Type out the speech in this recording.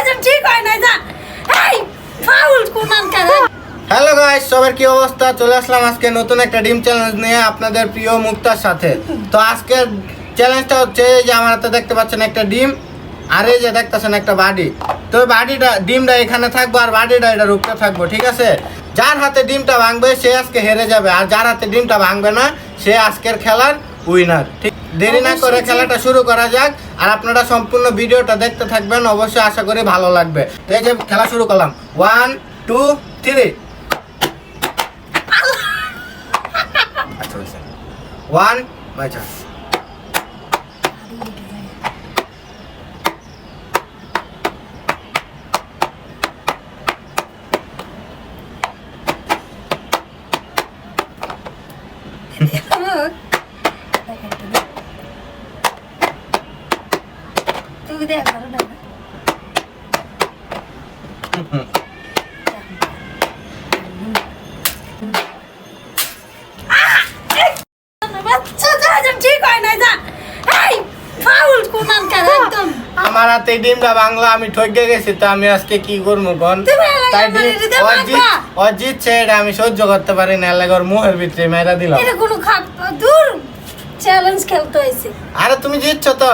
হজম ঠিক হয় না যা এই ফাউল কোনান কারে? হ্যালো গাইস সবার কি অবস্থা? চলে আসলাম আজকে নতুন একটা ডিম চ্যালেঞ্জ নিয়ে আপনাদের প্রিয় মুক্তার সাথে। তো আজকের চ্যালেঞ্জটা হচ্ছে যে আমার হাতে দেখতে পাচ্ছেন একটা ডিম আর এই যে দেখতেছেন একটা বাড়ি। তো বাড়িটা ডিমটা এখানে থাকব আর বাড়িটা এটা রুখতে থাকব ঠিক আছে? যার হাতে ডিমটা ভাঙবে সে আজকে হেরে যাবে। আর যার হাতে ডিমটা ভাঙবে না সে আজকের খেলার উইনার ঠিক? দেরি না করে খেলাটা শুরু করা যাক। আর আপনারা সম্পূর্ণ ভিডিওটা দেখতে থাকবেন, অবশ্যই আশা করি ভালো লাগবে। এই যে খেলা শুরু করলাম। One two three one chance তুই না। আমার হাতে ডিমটা বাংলা আমি ঠকে গেছি তো আমি আজকে কি করব কোন তাই অজিত এটা আমি সহ্য করতে পারি না এলাকার মুখের ভিতরে মেয়েরা দিলাম এটা কোনো খাপ দূর। চ্যালেঞ্জ খেলতে হয়েছে। আরে তুমি জিতছো তো।